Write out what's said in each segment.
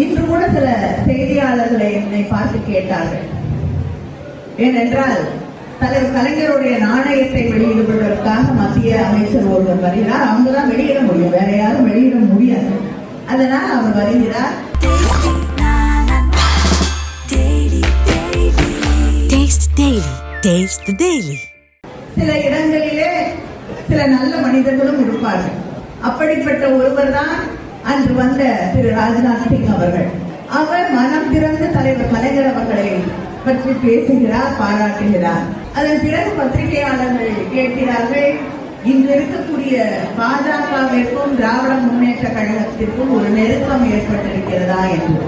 இன்று கூட சில செய்தியாளர்களை என்னை பார்த்து கேட்டார்கள். ஏனென்றால் தலைவர் கலைஞருடைய நாணயத்தை வெளியிடுவதற்காக மத்திய அமைச்சர் ஒருவர் வருகிறார். அவங்க தான் வெளியிட முடியும். வேற யாரும் வெளியிட முடியாது. அதனால் அவர் வருகிறார். சில இடங்களிலே சில நல்ல மனிதர்களும் இருப்பார்கள். அப்படிப்பட்ட ஒருவர் தான் அன்று வந்த திரு ராஜ்நாத் சிங் அவர்கள். அவர் மனம் திறந்து தலைவர் கலைஞர் அவர்களை பற்றி பேசுகிறார் பாராட்டுகிறார். அதன் பிறகு பத்திரிகையாளர்கள் கேட்கிறார்கள் இன்று இருக்கக்கூடிய பாஜகவிற்கும் திராவிட முன்னேற்ற கழகத்திற்கும் ஒரு நெருக்கம் ஏற்பட்டிருக்கிறதா என்று.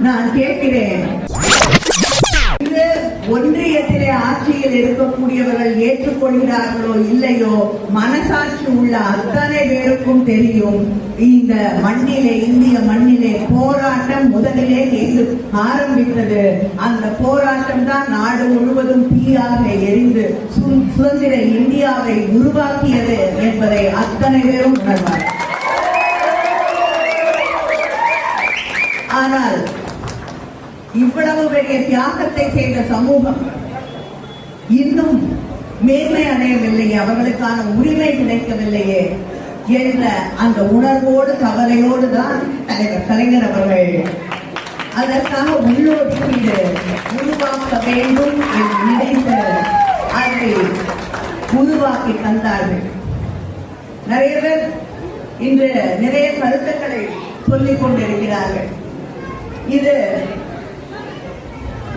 நான் கேட்கிறேன். ஒன்றியத்திலே ஆட்சியில் இருக்கக்கூடியவர்கள் ஏற்றுக்கொள்கிறார்களோ இல்லையோ மனசாட்சி உள்ள அத்தனை பேருக்கும் தெரியும். இந்த மண்ணிலே இந்திய மண்ணிலே போராட்டம் முதலிலே எங்கு ஆரம்பித்தது. அந்த போராட்டம் தான் நாடு முழுவதும் தீயாக எரிந்து சு- சுதந்திர இந்தியாவை உருவாக்கியது என்பதை அத்தனை பேரும் உணர்வார் ஆனால் இவ்வளவு பெரிய தியாகத்தை செய்த சமூகம் இன்னும் மேன்மை அடையவில்லையே அவர்களுக்கான உரிமை கிடைக்கவில்லையே என்ற அந்த உணர்வோடு கவலையோடு தான் தலைவர் கலைஞர் அவர்கள் அதற்காக உள்ளொதுக்கீடு உருவாக்க வேண்டும் என்று நினைத்து அதை உருவாக்கி தந்தார்கள். நிறைய பேர் இன்று நிறைய கருத்துக்களை சொல்லிக் கொண்டிருக்கிறார்கள். இது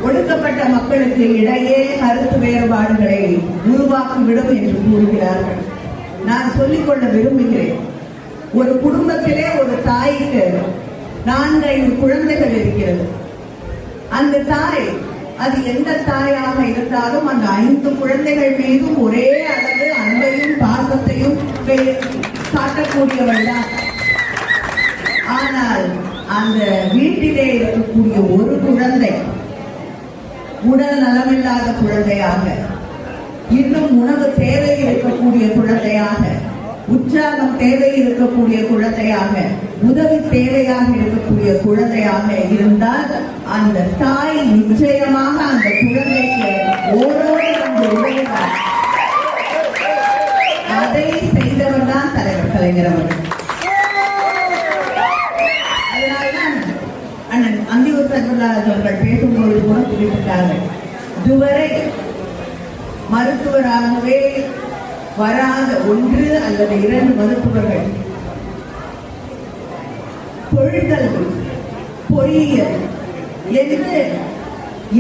ஒடுக்கப்பட்ட மக்களுக்கு இடையே கருத்து வேறுபாடுகளை உருவாக்கிவிடும் என்று கூறுகிறார்கள். நான் சொல்லிக்கொள்ள விரும்புகிறேன். ஒரு குடும்பத்திலே ஒரு தாய்க்கு நான்கு ஐந்து குழந்தைகள் இருக்கிறது. அந்த தாய் அது எந்த தாயாக இருந்தாலும் அந்த ஐந்து குழந்தைகள் மீதும் ஒரே அளவு அன்பையும் பாசத்தையும் காட்டக்கூடியவள் தான். ஆனால் அந்த வீட்டிலே இருக்கக்கூடிய ஒரு குழந்தை உடல் நலமில்லாத குழந்தையாக இன்னும் உணவு தேவை இருக்கக்கூடிய குழந்தையாக உற்சாகம் தேவை இருக்கக்கூடிய குழந்தையாக உதவி தேவையாக இருக்கக்கூடிய குழந்தையாக இருந்தால் அந்த தாய் நிச்சயமாக அந்த குழந்தைக்கு ஓரோடு வந்து உதவுவார். அதை செய்தவர் தான் தலைவர் கலைஞர் அவர்கள் அதனால்தான் அண்ணன் அந்தியூர் அவர்கள் பேசும்போது கூட குறிப்பிட்டார்கள். இதுவரை மருத்துவராகவே வராத ஒன்று அல்லது இரண்டு மருத்துவர்கள் தொழிற்கல்வி பொறியியல் என்று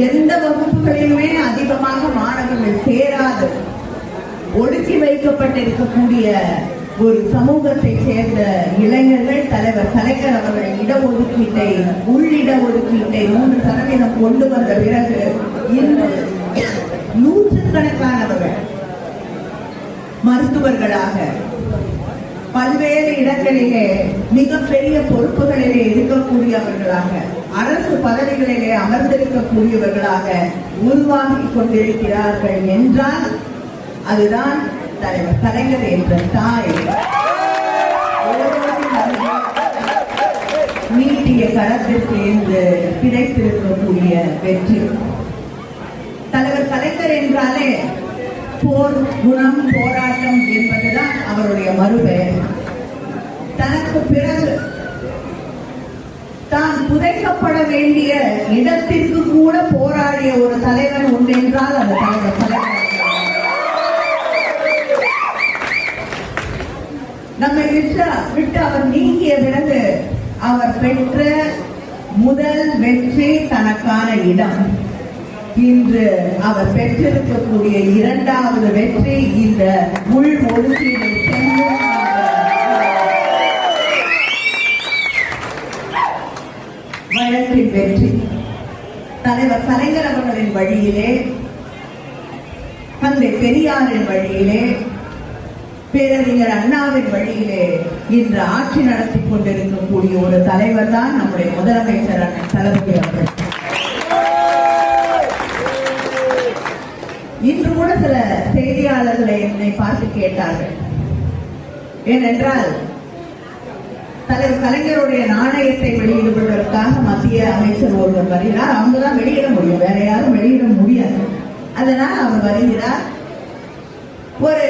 எந்த வகுப்புகளிலுமே அதிகமாக மாணவர்கள் சேராது. ஒடுக்கி வைக்கப்பட்டிருக்கக்கூடிய ஒரு சமூகத்தை சேர்ந்த கலைஞர் அவர்கள் இடஒதுக்கீட்டை உள்ளிட ஒதுக்கீட்டை மூன்று சதவீதம் கொண்டு வந்த பிறகு இன்று நூற்றுக்கணக்கானவர்கள் மருத்துவர்களாக பல்வேறு இடங்களிலே மிகப்பெரிய பொறுப்புகளிலே இருக்கக்கூடியவர்களாக அரசு பதவிகளிலே அமர்ந்திருக்கக்கூடியவர்களாக உருவாகி கொண்டிருக்கிறார்கள் என்றால் அதுதான் தலைவர் கலைஞர் என்ற தாய். நீட்டிய கரத்திற்கு என்று கிடைத்திருக்கக்கூடிய வெற்றி. தலைவர் கலைஞர் என்றாலே போர் குணம் போராட்டம் என்பதுதான் அவருடைய மறுபெயர். தனக்கு பிறகு தான் புதைக்கப்பட வேண்டிய இடத்திற்கு கூட போராடிய ஒரு தலைவர் உண்டு என்றால் அது தலைவர் தலைவர் நம்மை விட்டு விட்டு அவர் நீங்கிய பிறகு அவர் பெற்ற முதல் வெற்றி தனக்கான இடம். இன்று அவர் பெற்றிருக்கக்கூடிய இரண்டாவது வெற்றி இந்த உள் ஒதுக்கீடு செல்லும் வழக்கின் வெற்றி. தலைவர் கலைஞர் அவர்களின் வழியிலே தந்தை பெரியாரின் வழியிலே பேரறிஞர் அண்ணாவின் வழியிலே இன்று ஆட்சி நடத்தி கொண்டிருக்கக்கூடிய ஒரு தலைவர் தான் நம்முடைய முதலமைச்சர் அண்ணன் தளபதி அவர்கள். இன்று கூட சில செய்தியாளர்களை என்னை பார்த்து கேட்டார்கள். ஏனென்றால் தலைவர் கலைஞருடைய நாணயத்தை வெளியிடுவதற்காக மத்திய அமைச்சர் ஒருவர் வருகிறார். அவங்க தான் வெளியிட முடியும். வேற யாரும் வெளியிட முடியாது. அதனால் அவர் வருகிறார். ஒரு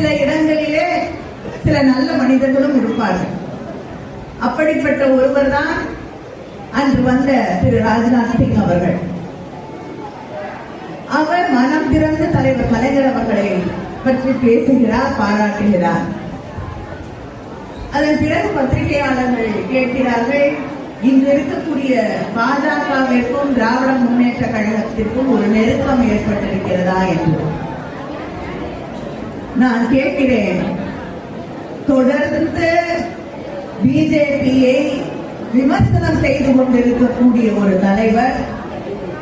சில இடங்களிலே சில நல்ல மனிதர்களும் இருப்பார்கள். அப்படிப்பட்ட ஒருவர் தான் அன்று வந்த திரு ராஜ்நாத் சிங் அவர்கள். அவர் மனம் திறந்து தலைவர் கலைஞர் அவர்களை பற்றி பேசுகிறார் பாராட்டுகிறார். அதன் பிறகு பத்திரிகையாளர்கள் கேட்கிறார்கள் இங்கு இருக்கக்கூடிய பாஜகவிற்கும் திராவிட முன்னேற்ற கழகத்திற்கும் ஒரு நெருக்கம் ஏற்பட்டிருக்கிறதா என்று. நான் கேட்கிறேன். தொடர்ந்து பிஜேபியை விமர்சனம் செய்து கொண்டிருக்கக்கூடிய ஒரு தலைவர்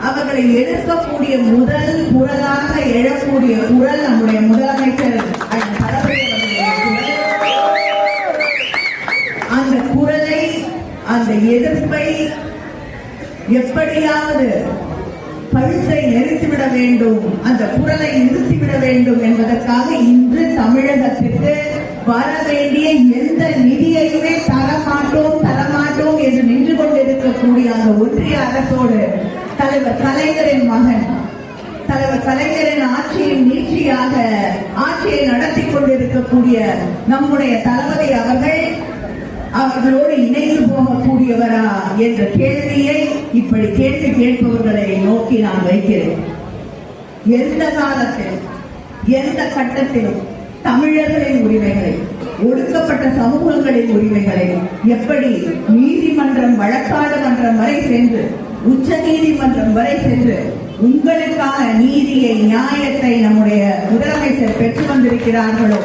அவர்களை எதிர்க்கக்கூடிய முதல் குரலாக எழக்கூடிய குரல் நம்முடைய முதலமைச்சர் அந்த குரலை அந்த எதிர்ப்பை எப்படியாவது கழுத்தை நெரித்துவிட வேண்டும் அந்த குரலை நிறுத்திவிட வேண்டும் என்பதற்காக இன்று தமிழகத்திற்கு வர வேண்டிய எந்த நிதியையுமே தரமாட்டோம் தரமாட்டோம் என்று நின்று கொண்டிருக்கக்கூடிய அந்த ஒன்றிய அரசோடு தலைவர் கலைஞரின் மகன் தலைவர் கலைஞரின் ஆட்சியின் நீட்சியாக ஆட்சியை நடத்தி கொண்டிருக்கக்கூடிய நம்முடைய தளபதி அவர்கள் அவர்களோடு இணைந்து போகக்கூடியவரா என்ற கேள்வியை இப்படி கேள்வி கேட்பவர்களை நோக்கி நான் வைக்கிறேன். எந்த காலத்தில் எந்த கட்டத்திலும் தமிழர்களின் உரிமைகளை ஒடுக்கப்பட்ட சமூகங்களின் உரிமைகளை எப்படி நீதிமன்றம் வழக்காடு மன்றம் வரை சென்று உச்ச நீதிமன்றம் வரை சென்று உங்களுக்கான நீதியை நியாயத்தை நம்முடைய முதலமைச்சர் பெற்று வந்திருக்கிறார்களோ?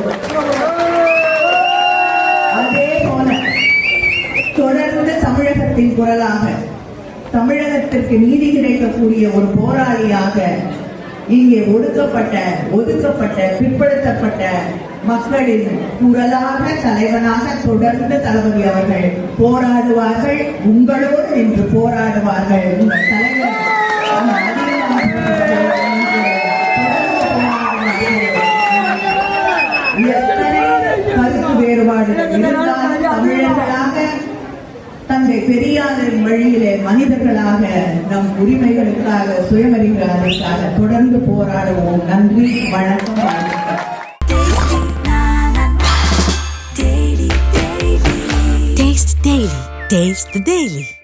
மக்களின் குரலாக தமிழகத்திற்கு நீதி கிடைக்கக்கூடிய ஒரு போராளியாக இங்கே ஒடுக்கப்பட்ட ஒதுக்கப்பட்ட பிற்படுத்தப்பட்ட மக்களின் குரலாக தலைவனாக தொடர்ந்து தளபதி அவர்கள் போராடுவார்கள். உங்களோடு நின்று போராடுவார்கள். உங்கள் தலைவர் எத்தனை கருத்து வேறுபாடு இருந்தாலும் தமிழர்கள் தந்தை பெரியாரின் வழியிலே மனிதர்களாக நம் உரிமைகளுக்காக சுயமரியாதைக்காக தொடர்ந்து போராடுவோம் நன்றி வணக்கம் வாழ்த்துக்கள். Taste the Daily.